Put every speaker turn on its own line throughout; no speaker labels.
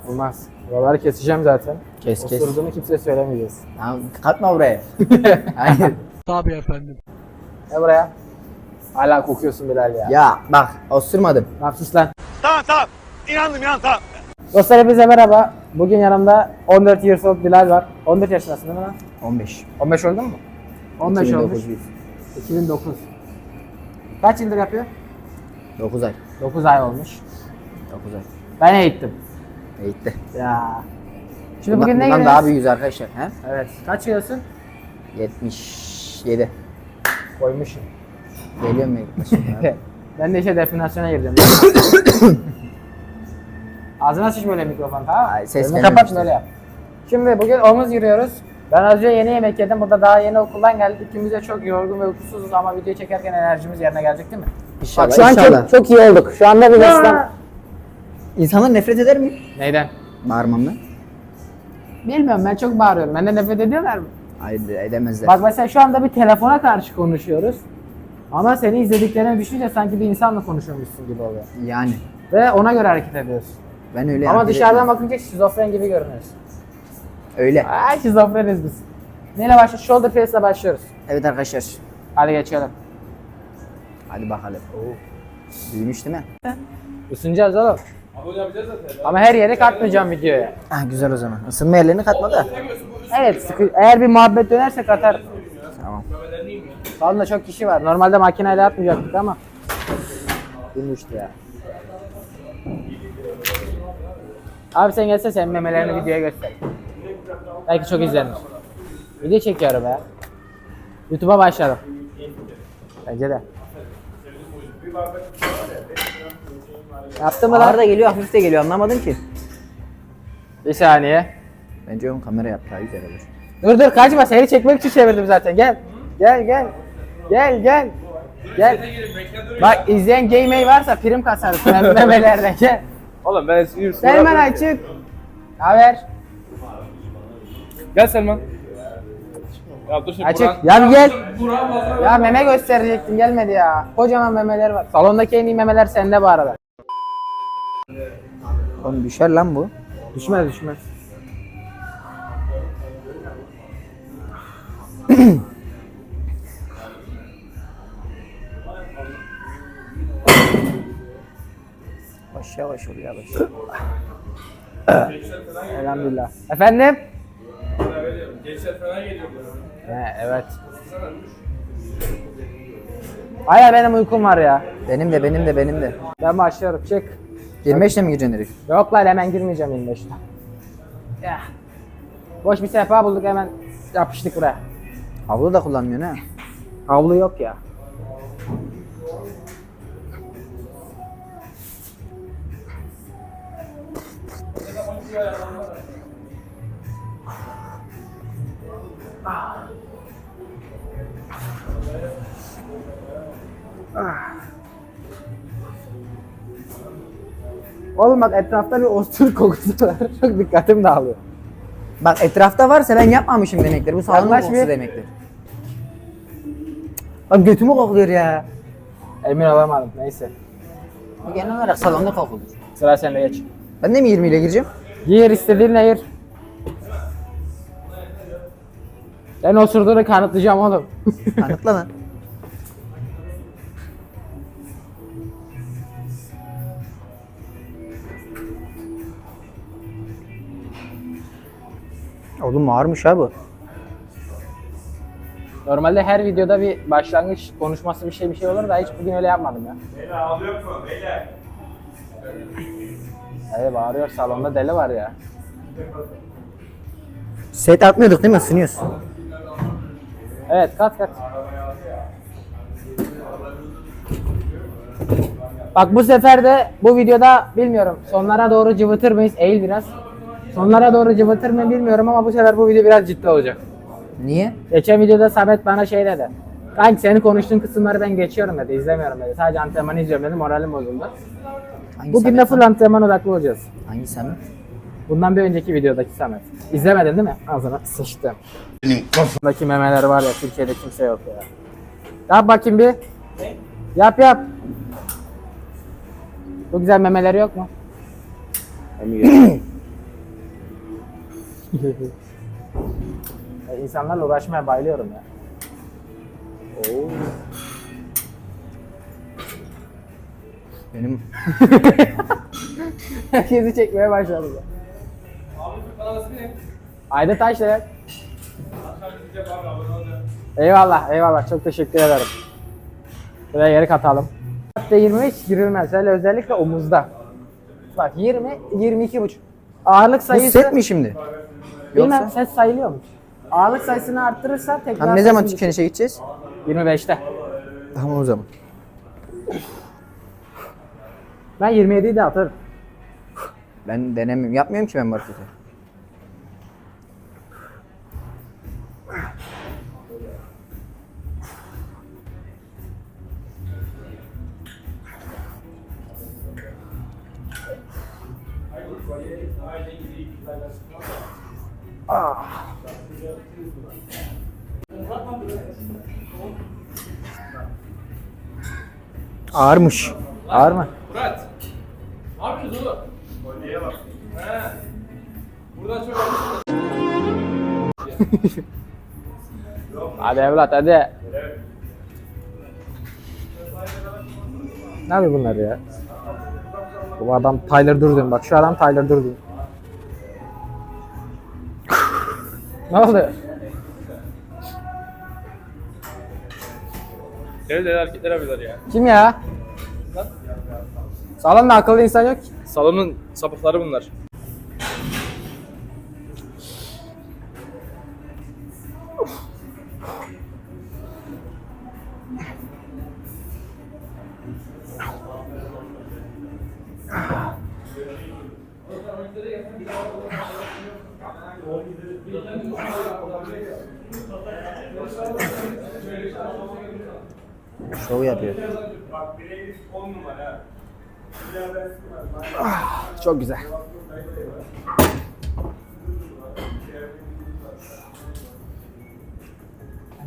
Yapılmaz. Buraları keseceğim zaten.
Kes kes.
Osurduğunu kimseye söylemeyeceğiz.
Tamam katma buraya. Hayır.
Ne buraya? Hala kokuyorsun Bilal ya.
Ya bak osurmadım.
Lan sus lan.
Tamam tamam. İnandım inan tamam.
Dostlar hepinize merhaba. Bugün yanımda 14 years old Bilal var. 14 yaşındasın değil mi lan?
15.
15 oldun mu? 15 olmuş.
2009.
2009. Kaç yıldır yapıyor?
9 ay.
9 ay olmuş.
9 ay.
Ben eğittim.
Eğitti.
Ya. Şimdi
Bundan,
bugün ne
bundan daha büyüğüz arkadaşlar. He?
Evet. Kaç kilosun?
77.
Koymuşum.
Geliyorum mu
ben de işe definasyona girdim. Ağzına sıç böyle mikrofon tamam mı?
Ay, ses
Önünü kapat
işte.
böyle yap. Şimdi bugün omuz giriyoruz. Ben az önce yeni yemek yedim. Bu da daha yeni okuldan geldik. İkimiz de çok yorgun ve uykusuzuz ama video çekerken enerjimiz yerine gelecek değil mi?
İnşallah.
Bak şu an
inşallah.
çok, çok iyi olduk. Şu anda bir beslen...
İnsanlar nefret eder mi?
Neyden?
Bağırmamdan.
Bilmiyorum ben çok bağırıyorum. Benden nefret ediyorlar mı?
Hayır edemezler.
Bak mesela şu anda bir telefona karşı konuşuyoruz. Ama seni izlediklerini düşünce sanki bir insanla konuşuyormuşsun gibi oluyor.
Yani.
Ve ona göre hareket ediyorsun.
Ben öyle
Ama dışarıdan
etmiyorum.
bakınca şizofren gibi görünüyorsun.
Öyle.
Ay şizofreniz biz. Neyle başlıyoruz? Shoulder press ile başlıyoruz.
Evet arkadaşlar.
Hadi geçelim.
Hadi bakalım. Büyümüş değil mi?
Isınacağız oğlum. Ama her yere katmayacağım videoya.
Ah güzel o zaman. Isınma yerlerini katma da.
Evet, sıkı, eğer bir muhabbet dönerse katar.
Tamam.
Salonda çok kişi var. Normalde makineyle atmayacaktık ama. Bilmişti ya. Abi sen gelse sen memelerini videoya göster. Belki çok izlenir. Video çekiyorum ya. YouTube'a başladım. Bence de. Yaptın mı
Ağır
lan?
da geliyor hafif de geliyor anlamadım ki.
Bir saniye.
Bence ön kamera yap daha güzel olur.
Dur dur kaçma seni çekmek için çevirdim zaten gel. Gel gel. Gel gel. Gel. Bak izleyen Gamey varsa prim kasarız mem- memelerden gel.
Oğlum ben espriyim.
Selman açık. Haber?
Gel Selman. Ya dur şimdi
Açık.
Burhan-
Ya bir gel. Ya meme gösterecektim gelmedi ya. Kocaman memeler var. Salondaki en iyi memeler sende bu arada.
Oğlum düşer lan bu.
Düşmez düşmez.
Yavaş yavaş ol yavaş.
Elhamdülillah. Efendim?
Gençler falan geliyor.
He, evet. Hayır benim uykum var ya.
Benim de benim de benim de.
Ben başlıyorum. Çık.
25'le mi gireceksin herif?
Yok lan hemen girmeyeceğim 25'te. Ya. Boş bir sehpa bulduk hemen yapıştık buraya.
Havlu da kullanmıyorsun ha.
Havlu yok ya. Oğlum bak etrafta bir ostur kokusu var. Çok dikkatim dağılıyor.
Bak etrafta varsa ben yapmamışım demektir. Bu salonun
Yaklaş
kokusu
bir.
demektir. Bak götümü kokluyor ya.
Emin olamadım. Neyse.
Bu genel olarak salonda kokulur.
Sıra sende geç.
Ben de mi 20 ile gireceğim?
Giyir istediğinle gir. Ben osurduğunu kanıtlayacağım oğlum.
Kanıtla lan. Oğlum ağırmış ha bu.
Normalde her videoda bir başlangıç konuşması bir şey bir şey olur da hiç bugün öyle yapmadım ya.
Beyler ağlıyor mu beyler?
Evet bağırıyor salonda deli var ya.
Set atmıyorduk değil mi? Isınıyoruz.
Evet kat kat. Bak bu sefer de bu videoda bilmiyorum sonlara doğru cıvıtır mıyız? Eğil biraz. Sonlara doğru cıvıtır mı bilmiyorum ama bu sefer bu video biraz ciddi olacak.
Niye?
Geçen videoda Samet bana şey dedi. Kanki senin konuştuğun kısımları ben geçiyorum dedi, izlemiyorum dedi. Sadece antrenmanı izliyorum dedi, moralim bozuldu.
Hangi
Bugün de full antrenman odaklı olacağız.
Hangi Samet?
Bundan bir önceki videodaki Samet. İzlemedin değil mi? Ağzına sıçtım. Bundaki memeler var ya Türkiye'de kimse yok ya. Yap bakayım bir. Yap yap. Bu güzel memeleri yok mu? Ya İnsanlarla uğraşmaya bayılıyorum ya.
Benim
Herkesi çekmeye başladı.
Abi bu ne?
Ayda Taş demek.
Akşam abi abone.
Eyvallah eyvallah çok teşekkür ederim. Şuraya geri katalım. Hatta 20 hiç girilmez. Hele özellikle omuzda. Bak 20, 22 buçuk. Ağırlık
bu
sayısı...
set mi şimdi?
Bilmem
Yoksa?
set sayılıyor mu? Ağırlık sayısını arttırırsan tekrar...
Tam ne zaman
sayısını-
tükenişe gideceğiz?
25'te.
Tamam o zaman.
Ben 27'yi de atarım.
Ben denemiyorum. Yapmıyorum ki ben bu hareketi. Ağırmış.
Ağır mı?
Murat. Ne yapıyorsun oğlum? Kolyeye bak. He. Buradan çok
Hadi evlat hadi. Ne yapıyor bunlar ya? Bu adam Tyler Durden. Bak şu adam Tyler Durden. Ne?
Deli deli hareketler yapıyorlar ya.
Kim ya? Salonda akıllı insan yok ki.
Salonun sapıkları bunlar.
Çok güzel.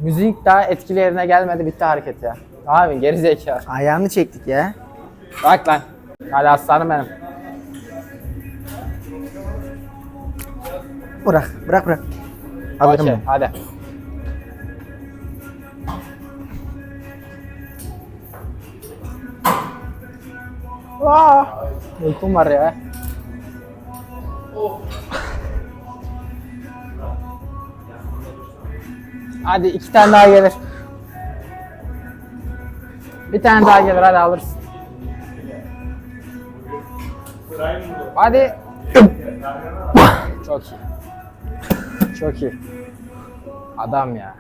Müzik daha etkili yerine gelmedi bitti hareket ya. Abi geri zekalı.
Ayağını çektik ya.
Bak lan. Hadi aslanım benim.
Bırak, bırak, bırak. Alırım ben.
hadi. Vaa! Uykum var ya. Hadi iki tane daha gelir. Bir tane daha gelir hadi alırsın. Hadi. Çok iyi. Çok iyi. Adam ya.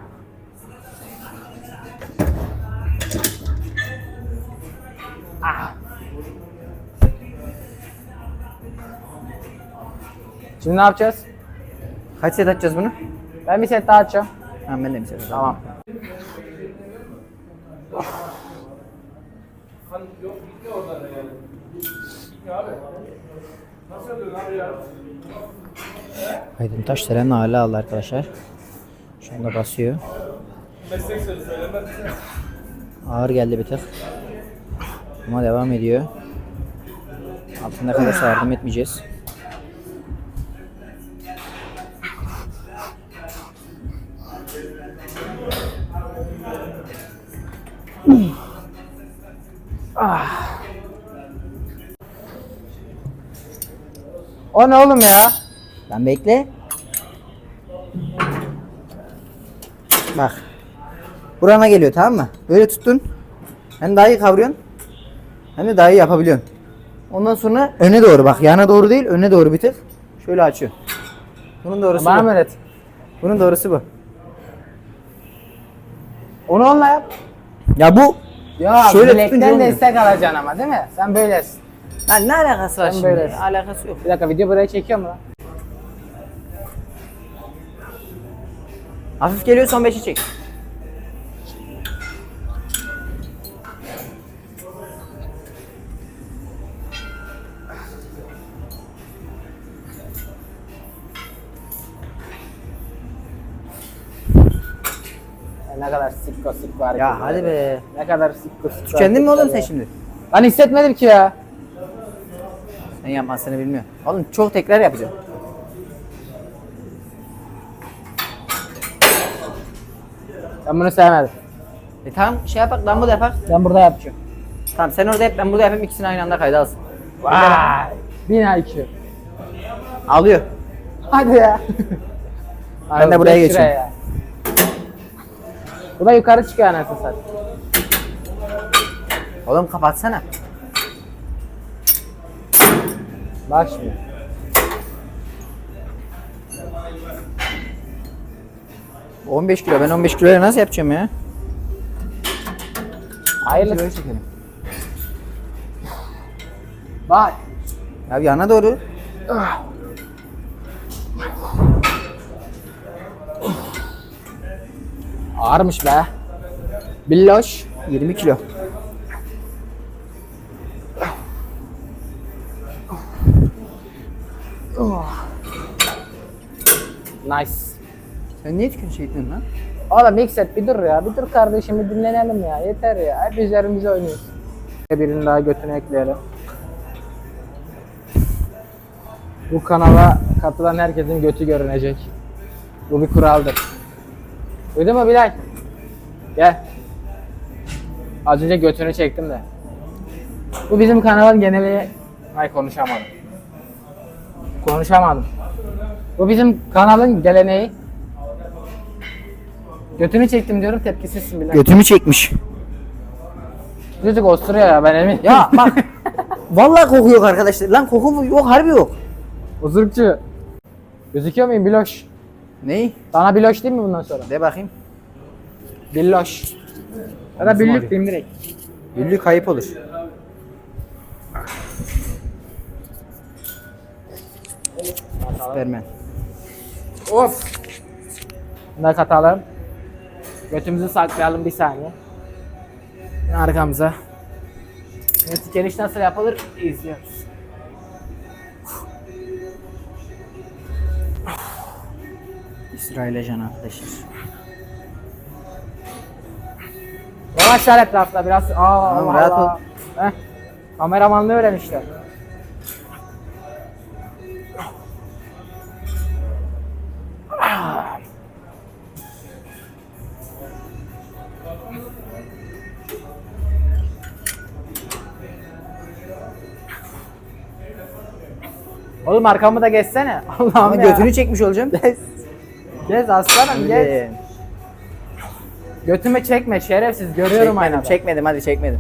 Ah. Şimdi ne yapacağız?
Kaç set atacağız bunu?
Ben bir set daha açacağım.
Bir set atacağım.
Tamam.
Hani yok gitti oradan yani. Gitti abi. Nasıl yapıyorsun abi ya?
Aydın Taş Seren hala aldı arkadaşlar. Şu anda basıyor.
Meslek sırrı söylemez.
Ağır geldi bir tık. Ama devam ediyor. Altında kalırsa yardım etmeyeceğiz.
O ne oğlum ya?
Lan bekle. Bak. Burana geliyor tamam mı? Böyle tuttun. Hem daha iyi kavruyorsun. Hem de daha iyi yapabiliyorsun. Ondan sonra öne doğru bak. Yana doğru değil öne doğru bir tık. Şöyle açıyor. Bunun doğrusu
Bana
bu.
öğret?
Bunun doğrusu bu.
Onu onunla yap.
Ya bu
Ya
Şöyle
bilekten
tutunca olmuyor.
destek alacaksın ama değil mi? Sen böylesin.
lan ne alakası var
Sen
şimdi?
böylesin.
Alakası yok.
Bir dakika video buraya çekiyor mu lan?
Hafif geliyor son 5'i çek.
ne kadar sikko sikko hareket.
Ya hadi be.
Ne kadar sikko sikko
Tükendin mi oğlum sen şimdi?
Lan hissetmedim ki ya.
Sen yapmasını bilmiyor. Oğlum çok tekrar yapacağım.
Ben bunu sevmedim.
E tamam şey yapak ben burada yapak.
Ben burada yapacağım.
Tamam sen orada yap ben burada yapayım ikisini aynı anda kayda alsın.
Vay. Bin IQ.
Alıyor.
Hadi ya.
ben de buraya
geçiyorum. Bu da yukarı çıkıyor anasını satayım.
Oğlum kapatsana.
Bak şimdi.
Bu 15 kilo ben 15 kiloya nasıl yapacağım ya?
Hayırlı.
Çekelim.
Bak.
Ya yana doğru.
Ağırmış be. Billoş.
20 kilo.
Nice.
Sen niye tükün şey etmiyorsun lan?
Oğlum Mixet bir dur ya. Bir dur kardeşim bir dinlenelim ya. Yeter ya. Hep üzerimize oynuyoruz. Birini daha götüne ekleyelim. Bu kanala katılan herkesin götü görünecek. Bu bir kuraldır. Duydun mu Bilal? Gel. Az önce götünü çektim de. Bu bizim kanalın geneli... Ay konuşamadım. Konuşamadım. Bu bizim kanalın geleneği. Götünü çektim diyorum tepkisizsin Bilal.
Götümü çekmiş.
Çocuk osturuyor ya ben emin.
Ya bak. Vallahi koku yok arkadaşlar. Lan koku mu? Yok harbi yok.
Osurukçu. Gözüküyor muyum Biloş?
Ney?
Sana Biloş değil mi bundan sonra?
De bakayım.
Billoş. Ya da Büllük diyeyim direkt.
Güllük kayıp olur. Süpermen.
Of. Bunu da katalım. Götümüzü saklayalım bir saniye. Yine arkamıza. Şimdi tükeniş nasıl yapılır izliyoruz.
İsrail ajanı arkadaşlar.
Yavaşlar etrafta biraz. Aa,
Tamam, rahat
Allah. Heh. Kameramanlığı öğrenmişler. Oğlum arkamı da geçsene. Allah'ım ya.
götünü çekmiş olacağım.
Gez. Aslanım gez.
Öyle.
Götümü çekme şerefsiz görüyorum
Çekmedim,
aynada.
çekmedim hadi çekmedim.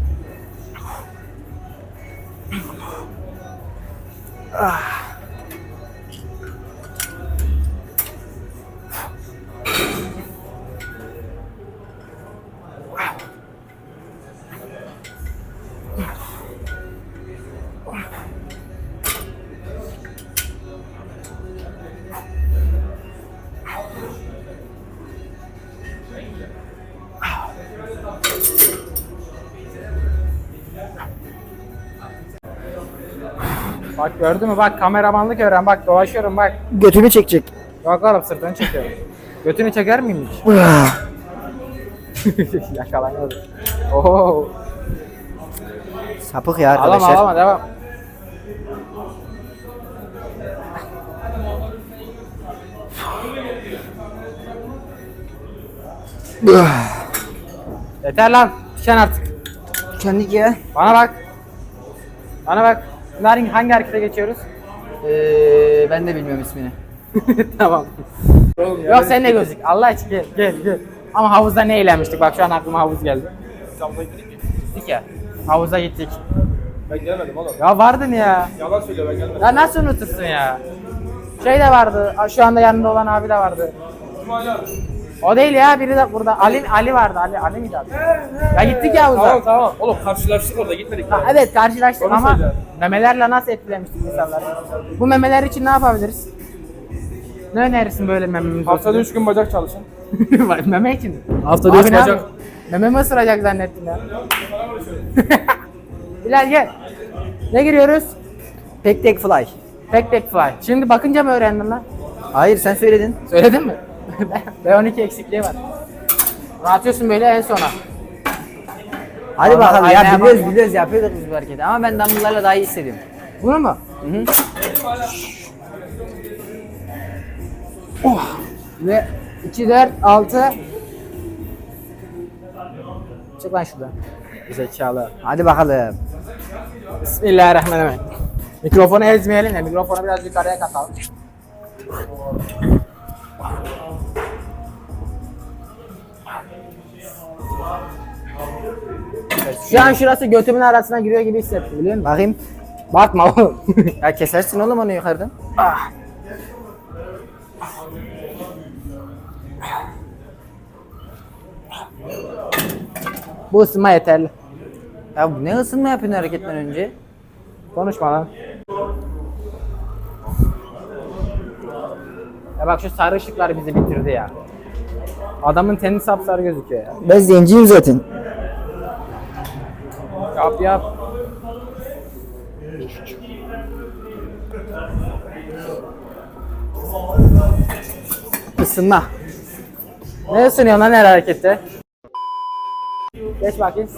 Bak gördün mü bak kameramanlık öğren bak dolaşıyorum bak.
Götümü çekecek.
Bak oğlum sırtını çekiyorum. Götünü çeker miyim hiç? Yakalanıyordu. Oo.
Sapık ya
Alama
arkadaşlar.
alama devam. Yeter lan. Düşen artık.
Kendik ya.
Bana bak. Bana bak. Bunların hangi harekete geçiyoruz?
Ee, ben de bilmiyorum ismini.
tamam. Yok sen ne gözük. Allah için gel gel gel. Ama havuzda ne eğlenmiştik? Bak şu an aklıma havuz geldi.
İstanbul'a gittik mi?
Gittik ya. Havuza gittik.
Ben gelmedim oğlum.
Ya vardın ya.
Yalan söylüyor ben gelmedim.
Ya nasıl unutursun ya? Şey de vardı. Şu anda yanında olan abi de vardı.
Kim hala?
O değil ya biri de burada. Ali Ali vardı. Ali Ali miydi adı? Ya gittik ya havuza.
Tamam tamam. Oğlum karşılaştık orada gitmedik.
Ha, evet karşılaştık
Onu
ama
söyle.
memelerle nasıl etkilemiştik insanları? Bu memeler için ne yapabiliriz? Ne önerirsin böyle mememiz
Haftada 3 gün bacak çalışın.
Meme için.
Haftada
Abi
üç
ne
bacak.
yapayım? Meme mi ısıracak zannettim ya. Bilal gel. Ne giriyoruz?
Tek tek fly.
Tek tek fly. Şimdi bakınca mı öğrendin lan?
Hayır sen söyledin.
Söyledin mi? B12 eksikliği var. Bunu atıyorsun böyle en sona.
Hadi
Vallahi
bakalım
aynaya
ya biliyoruz
bak.
biliyoruz yapıyorduk biz bu hareketi ama ben dumbbell'larla daha iyi hissediyorum.
Bunu mu?
Hı hı.
Ve 2, 4, 6, Çık lan şuradan. Zekalı.
Hadi bakalım.
Bismillahirrahmanirrahim. Mikrofonu ezmeyelim de mikrofonu biraz yukarıya katalım. Şu an şurası götümün arasına giriyor gibi hissettim biliyor musun?
Bakayım.
Bakma oğlum.
Ya kesersin oğlum onu yukarıdan.
Bu ısınma yeterli.
Ya ne ısınma yapıyorsun hareketten önce?
Konuşma lan. Ya bak şu sarı ışıklar bizi bitirdi ya. Adamın teni sapsarı gözüküyor ya.
Ben zenciyim zaten.
Yap yap. Isınma. Ne ısınıyorsun lan her harekette? Geç bakayım.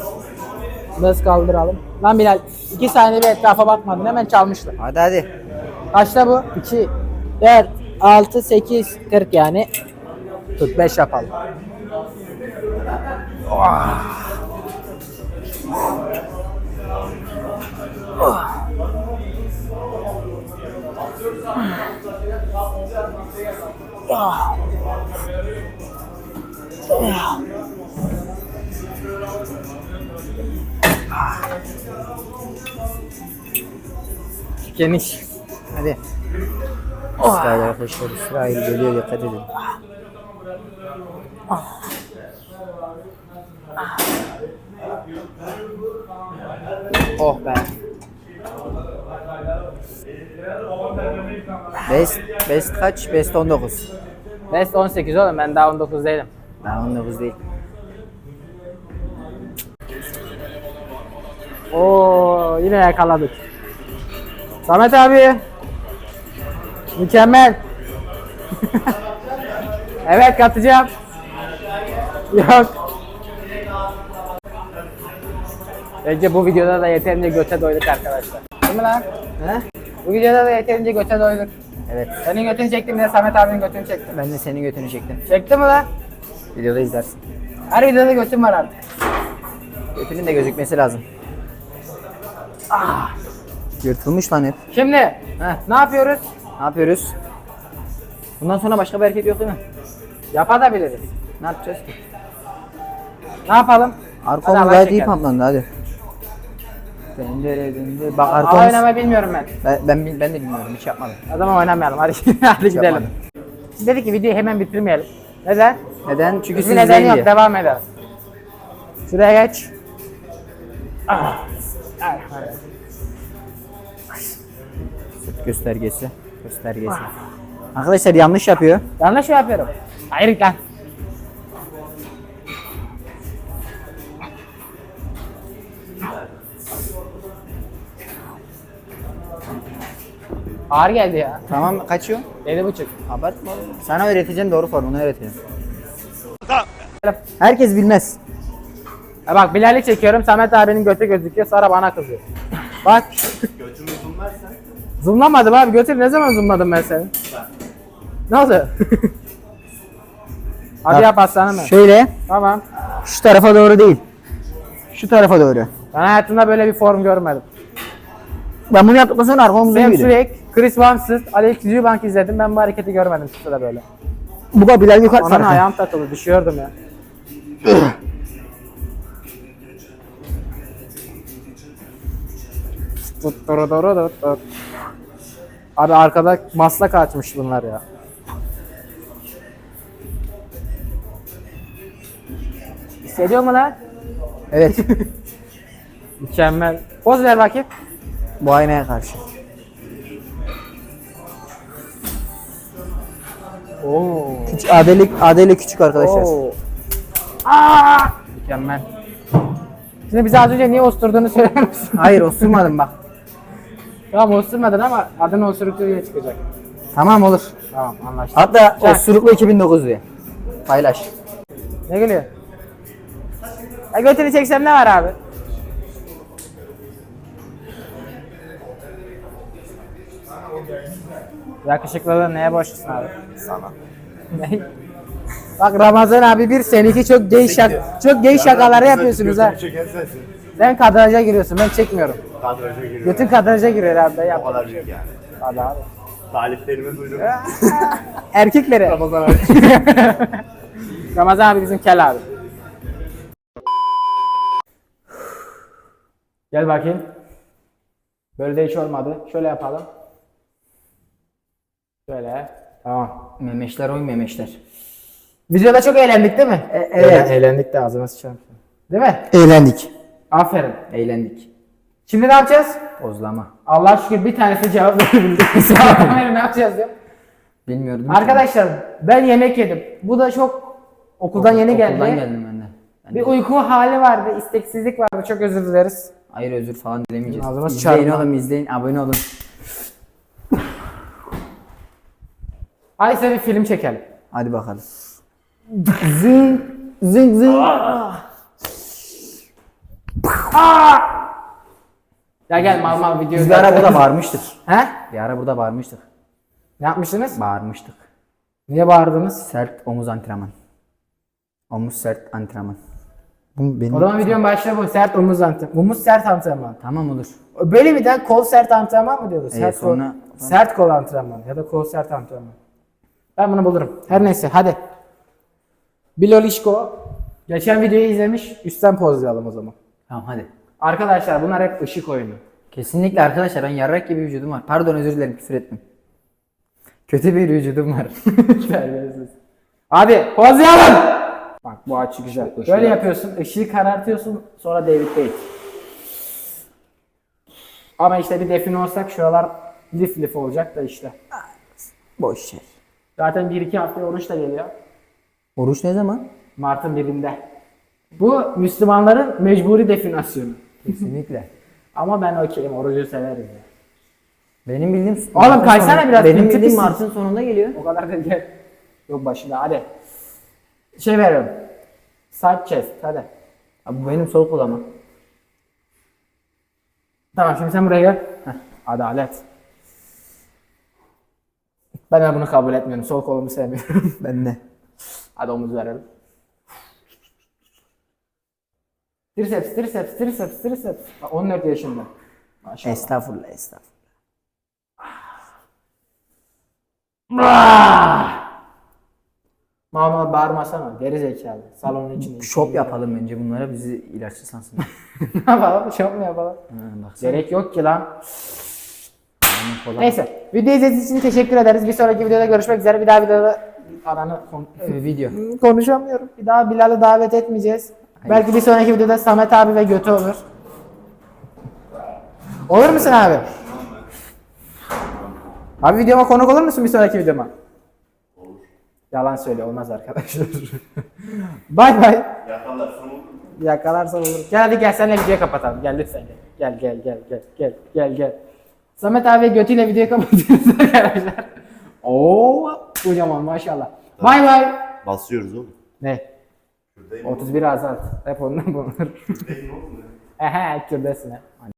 Biraz kaldıralım. Lan Bilal iki saniye bir etrafa bakmadın hemen çalmıştı.
Hadi hadi.
Kaçta bu? 2, 4, 6, 8, 40 yani. Tut 5 yapalım. Geniş.
Hadi. İsrail arkadaşlar. İsrail geliyor dikkat edin.
Oh be.
Best, best kaç? Best 19.
Best 18 oğlum ben daha 19 değilim.
Daha 19 değil.
Oo yine yakaladık. Samet abi. Mükemmel. evet katacağım. Yok. Bence bu videoda da yeterince göte doyduk arkadaşlar. Değil mi lan?
He?
Bu videoda da yeterince göte doyduk.
Evet.
Senin götünü çektim bir de Samet abinin götünü çektim.
Ben de senin götünü çektim.
Çekti mi lan?
Videoda izlersin.
Her videoda götüm var artık.
Götünün de gözükmesi lazım. Ah. Yırtılmış lan hep.
Şimdi
Heh.
ne yapıyoruz?
Ne yapıyoruz? Bundan sonra başka bir hareket yok değil mi?
Yapabiliriz.
Ne yapacağız ki?
Ne yapalım?
Arka
Hadi
gayet iyi
çekelim.
pamplandı hadi. Döndüre döndüre. Bak
Aa,
arka omuz.
oynamayı bilmiyorum ben.
Ben, ben, bil- ben de bilmiyorum hiç yapmadım.
O zaman oynamayalım. Hadi, hadi gidelim.
yapmadım.
Biz dedik ki videoyu hemen bitirmeyelim. Neden?
Neden? Çünkü
Hiçbir
siz izleyin
yok.
diye.
Devam edelim. Şuraya geç. Ah. Ah,
göstergesi. Göstergesi. Arkadaşlar yanlış yapıyor.
Yanlış mı yapıyorum? Hayır lan. Ağır geldi ya.
Tamam kaçıyor.
Yedi buçuk.
Abartma oğlum. Sana öğreteceğim doğru formunu öğreteceğim.
Tamam.
Herkes bilmez.
Ya bak Bilal'i çekiyorum. Samet abinin götü gözüküyor. Sonra bana kızıyor. Bak.
Götümü.
Zoomlamadım abi. Götür ne zaman zoomladım ben seni? Ne oldu? Hadi
Bak,
yap aslanım.
Şöyle
Tamam.
şu tarafa doğru değil. Şu tarafa doğru.
Ben hayatımda böyle bir form görmedim.
Ben bunu yaptıktan sonra arka omuzum
Sam
gidiyor.
Swig, Chris Wamsız, Alex Eubank izledim. Ben bu hareketi görmedim şu sıra böyle.
Bu da Bilal Gökalp
Onun
farkı.
ayağım takıldı. Düşüyordum ya. Tutturudurudut. Abi arkada maslak açmış bunlar ya. Hissediyor mu lan?
Evet.
Mükemmel. Poz ver bakayım.
bu aynaya karşı.
Oo.
Küç adeli, adeli küçük arkadaşlar.
Oo. Aa! Mükemmel. Şimdi bize az önce niye osturduğunu söyler misin?
Hayır osurmadım bak.
Tamam osturmadın ama adın osuruklu diye çıkacak.
Tamam olur.
Tamam anlaştık.
Hatta
Çak.
osuruklu 2009 diye. Paylaş.
Ne gülüyor? Ya götünü çeksem ne var abi? Yakışıklılığın neye borçlusun abi? Sana. ne? Bak Ramazan abi bir seninki çok gay şak çok gay şakaları yapıyorsunuz ha. Sen kadraja giriyorsun ben çekmiyorum.
Kadraja giriyor.
Götün kadraja giriyor abi ben
O
yap.
kadar büyük yani.
Hadi abi.
Taliplerimi duydum.
Erkeklere.
Ramazan abi.
Ramazan abi bizim kel abi. Gel bakayım. Böyle de hiç olmadı. Şöyle yapalım. Şöyle. Tamam.
Memeşler oy memeşler.
Videoda çok eğlendik değil mi?
E, evet.
eğlendik de ağzıma sıçalım. Değil mi?
Eğlendik.
Aferin.
Eğlendik.
Şimdi ne yapacağız?
Pozlama.
Allah şükür bir tanesi cevap verebildi. Sağ ne yapacağız ya?
Bilmiyordum.
Arkadaşlar ben yemek yedim. Bu da çok okuldan yeni geldi.
Okuldan geldim ben de. Ben
Bir
de-
uyku hali vardı, isteksizlik vardı. Çok özür dileriz.
Hayır özür falan dilemeyeceğiz.
Ağzıma
izleyin
sıçarım ha.
oğlum izleyin abone olun.
Size bir film çekelim.
Hadi bakalım. zing zing zing.
Ya gel mal mal video.
Biz bir ara burada bağırmıştık.
He?
Bir ara burada bağırmıştık.
Ne yapmıştınız?
Bağırmıştık.
Niye bağırdınız?
Sert omuz antrenman. Omuz sert antrenman. Bu benim.
O zaman videonun başlığı bu. Sert omuz antrenman. Omuz sert antrenman.
Tamam olur.
Böyle bir de kol sert antrenman mı diyoruz? Sert,
sonra-
kol, sert kol antrenman ya da kol sert antrenman. Ben bunu bulurum. Her neyse hadi. Bilolişko. Geçen videoyu izlemiş. Üstten pozlayalım o zaman.
Tamam hadi.
Arkadaşlar bunlar hep ışık oyunu.
Kesinlikle arkadaşlar ben yarrak gibi vücudum var. Pardon özür dilerim küfür ettim. Kötü bir vücudum var.
Terbiyesiz. Hadi pozlayalım. Bak bu açı güzel. Böyle yapıyorsun. ışığı karartıyorsun. Sonra David Bate. Ama işte bir define olsak şuralar lif lif olacak da işte.
Boş şey.
Zaten 1-2 haftaya oruç da geliyor.
Oruç ne zaman?
Mart'ın birinde. Bu Müslümanların mecburi definasyonu.
Kesinlikle.
Ama ben okeyim, orucu severim ya.
Benim bildiğim
Oğlum kaysana
sonu-
biraz,
Benim bildiğim. Mart'ın sonunda geliyor.
O kadar da gel. Yok başında, hadi. Şey veriyorum. Side chest, hadi.
Abi bu benim sol kol ama.
Tamam şimdi sen buraya gel. Heh, adalet. Ben de bunu kabul etmiyorum. Sol kolumu sevmiyorum.
Ben de.
Hadi omuz verelim. Triceps, triceps, triceps, triceps. Bak, 14 yaşında. Maşallah.
Estağfurullah estağfurullah.
Mama bağırmasana. Geri zekalı. Salonun içinde.
Şop yapalım bence bunlara bizi ilaçlı sansınlar.
ne yapalım? Şop mu yapalım?
ha, baksana.
Gerek yok ki lan. Neyse. Video izlediğiniz için teşekkür ederiz. Bir sonraki videoda görüşmek üzere. Bir daha videoda ananı kon-
Ee, video.
konuşamıyorum. Bir daha Bilal'ı davet etmeyeceğiz. Belki bir sonraki videoda Samet abi ve Götü olur. Olur musun abi? Abi videoma konuk olur musun bir sonraki videoma? Olur. Yalan söyle olmaz arkadaşlar. bay bay.
Yakalarsan olur.
Yakalarsan olur. Gel hadi gel seninle videoyu kapatalım. Gel lütfen gel. Gel gel gel gel gel gel gel. Samet abi götüyle videoyu kapatıyoruz arkadaşlar. Oo kocaman maşallah. Bay bay.
Basıyoruz oğlum.
Ne?
Şuradayım.
31 azalt. Hep ondan bulunur. Ehe, kürdesin ha.